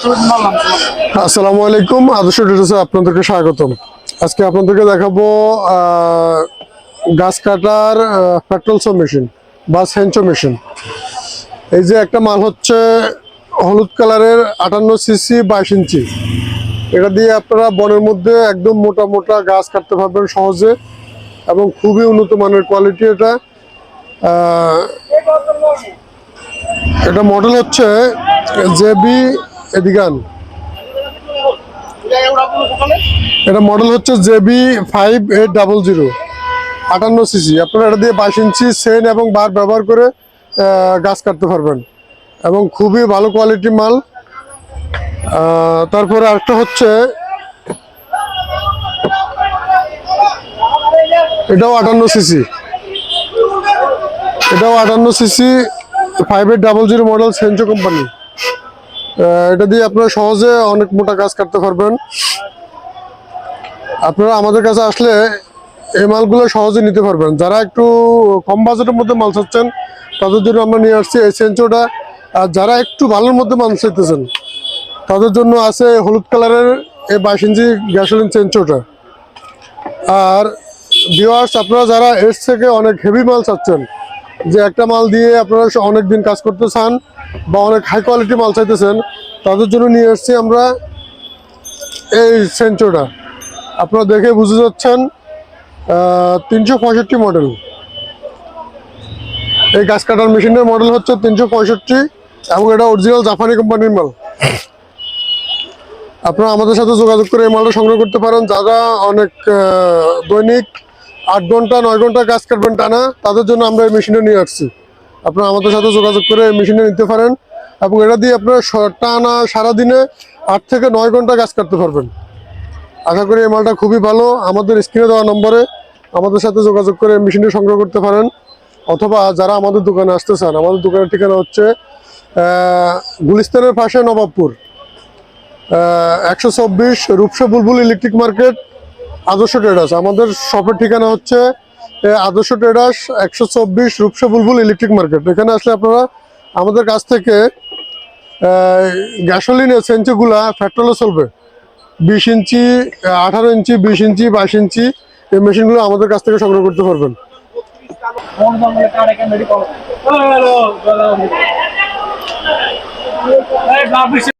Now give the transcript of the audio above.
আসসালামু আলাইকুম, আদর্শ ডিটেলসে আপনাদেরকে স্বাগতম। আজকে আপনাদেরকে দেখাবো গাছ কাটার পেট্রোলসো মেশিন বা সেঞ্চো মেশিন। এই যে একটা মাল হচ্ছে হলুদ কালারের আটান্ন সিসি বাইশ ইঞ্চি। এটা দিয়ে আপনারা বনের মধ্যে একদম মোটা মোটা গাছ কাটতে পারবেন সহজে এবং খুবই উন্নত মানের কোয়ালিটি এটা। এটা মডেল হচ্ছে জেবি এদিগান এটা মডেল হচ্ছে JB five eight double zero, আটান্ন সিসি। আপনারা এটা দিয়ে বাইশ ইঞ্চি সেন এবং বার ব্যবহার করে গাছ কাটতে পারবেন। এবং খুবই ভালো কোয়ালিটি মাল। তারপরে আরেকটা হচ্ছে, এটাও আটান্ন সিসি। এটাও আটান্ন cc, five eight double zero model সেঞ্চো company এটা দিয়ে আপনারা সহজে অনেক মোটা কাজ কাটতে পারবেন। আপনারা আমাদের কাছে আসলে এই মালগুলো সহজে নিতে পারবেন। যারা একটু কম বাজেটের মধ্যে মাল চাচ্ছেন, তাদের জন্য আমরা নিয়ে আসছি এই সেঞ্চোটা আর যারা একটু ভালোর মধ্যে মাল চাইতেছেন, তাদের জন্য আছে হলুদ কালারের এই বাইশ ইঞ্চি গ্যাসোলিন সেঞ্চোটা আর ভিওয়ার্স আপনারা যারা এর থেকে অনেক হেভি মাল চাচ্ছেন যে একটা মাল দিয়ে আপনারা অনেক দিন কাজ করতে চান বা অনেক হাই কোয়ালিটি মাল চাইতেছেন, তাদের জন্য নিয়ে এসেছি আমরা এই সেঞ্চোটা আপনারা দেখে বুঝে যাচ্ছেন তিনশো পঁয়ষট্টি মডেল এই গাছ কাটার মেশিনের মডেল হচ্ছে তিনশো পঁয়ষট্টি এবং এটা অরিজিনাল জাপানি কোম্পানির মাল। আপনারা আমাদের সাথে যোগাযোগ করে এই মালটা সংগ্রহ করতে পারেন। যারা অনেক দৈনিক আট ঘণ্টা, নয় ঘণ্টা কাজ কাটবেন টানা, তাদের জন্য আমরা এই মেশিনটা নিয়ে আসছি। আপনারা আমাদের সাথে যোগাযোগ করে এই মেশিনটা নিতে পারেন এবং এটা দিয়ে আপনারা টানা সারাদিনে আট থেকে নয় ঘণ্টা কাজ কাটতে পারবেন। আশা করি এই মালটা খুবই ভালো। আমাদের স্ক্রিনে দেওয়া নম্বরে আমাদের সাথে যোগাযোগ করে এই মেশিনটা সংগ্রহ করতে পারেন। অথবা যারা আমাদের দোকানে আসতে চান, আমাদের দোকানের ঠিকানা হচ্ছে গুলিস্তানের পাশে নবাবপুর একশো চব্বিশ Rupsha Bulbul electric market Adarsha traders আমাদের শপের ঠিকানা হচ্ছে আদর্শ ট্রেডার্স একশো চব্বিশ রূপসা বুলবুল ইলেকট্রিক মার্কেট এখানে আসলে আপনারা আমাদের কাছ থেকে গ্যাসোলিনের সেঞ্চিগুলা পেট্রোলে চলবে। বিশ ইঞ্চি আঠারো ইঞ্চি, বিশ ইঞ্চি, বাইশ ইঞ্চি, এই মেশিনগুলো আমাদের কাছ থেকে সংগ্রহ করতে পারবেন।